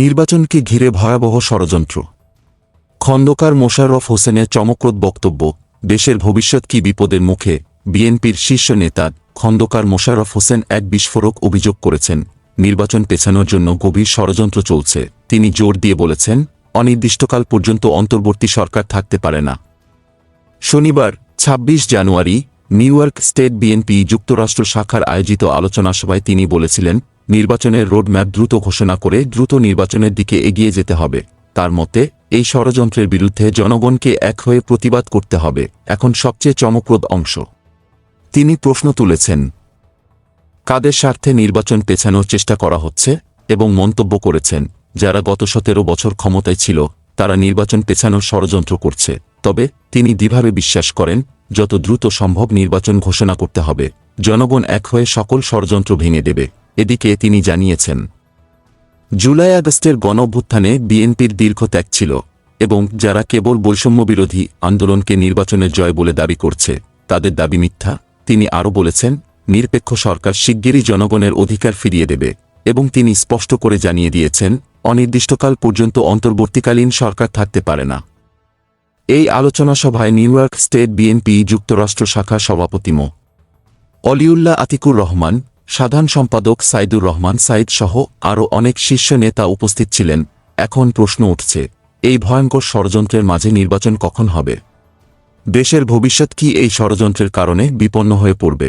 নির্বাচনকে ঘিরে ভয়াবহ ষড়যন্ত্র। খন্দকার মোশাররফ হোসেনের চমকপ্রদ বক্তব্য, দেশের ভবিষ্যৎ কি বিপদের মুখে, বিএনপির শীর্ষ নেতা খন্দকার মোশাররফ হোসেন এক বিস্ফোরক অভিযোগ করেছেন, নির্বাচন পেছানোর জন্য গভীর ষড়যন্ত্র চলছে। তিনি জোর দিয়ে বলেছেন, অনির্দিষ্টকাল পর্যন্ত অন্তর্বর্তী সরকার থাকতে পারে না। শনিবার ২৬ জানুয়ারি, নিউ ইয়র্ক স্টেট বিএনপি যুক্তরাষ্ট্র শাখার আয়োজিত আলোচনা সভায় তিনি বলেছিলেন নির্বাচনের রোডম্যাপ দ্রুত ঘোষণা করে দ্রুত নির্বাচনের দিকে এগিয়ে যেতে হবে। তার মতে, এই ষড়যন্ত্রের বিরুদ্ধে জনগণকে এক হয়ে প্রতিবাদ করতে হবে, এখন সবচেয়ে চমকপ্রদ অংশ। তিনি প্রশ্ন তুলেছেন, কাদের স্বার্থে নির্বাচন পেছানোর চেষ্টা করা হচ্ছে এবং মন্তব্য করেছেন, যারা গত সতেরো বছর ক্ষমতায় ছিল, তারা নির্বাচন পেছানোর ষড়যন্ত্র করছে। তবে তিনি দ্বিভাবে বিশ্বাস করেন, যত দ্রুত সম্ভব নির্বাচন ঘোষণা করতে হবে, জনগণ এক হয়ে সকল ষড়যন্ত্র ভেঙে দেবে। এদিকে তিনি জানিয়েছেন, জুলাই আগস্টের গণ অভ্যুত্থানে বিএনপির দীর্ঘ ত্যাগ ছিল এবং যারা কেবল বৈষম্যবিরোধী আন্দোলনকে নির্বাচনের জয় বলে দাবি করছে, তাদের দাবি মিথ্যা। তিনি আরও বলেছেন, নিরপেক্ষ সরকার শিগগিরই জনগণের অধিকার ফিরিয়ে দেবে এবং তিনি স্পষ্ট করে জানিয়ে দিয়েছেন, অনির্দিষ্টকাল পর্যন্ত অন্তর্বর্তীকালীন সরকার থাকতে পারে না। এই আলোচনা সভায় নিউ ইয়র্ক স্টেট বিএনপি যুক্তরাষ্ট্র শাখা সভাপতি মো. অলিউল্লাহ আতিকুর রহমান সাধারণ সম্পাদক সাইদুর রহমান, সাইদ সহ আরও অনেক শীর্ষ নেতা উপস্থিত ছিলেন। এখন প্রশ্ন উঠছে, এই ভয়ঙ্কর ষড়যন্ত্রের মাঝে নির্বাচন কখন হবে? দেশের ভবিষ্যৎ কি এই ষড়যন্ত্রের কারণে বিপন্ন হয়ে পড়বে?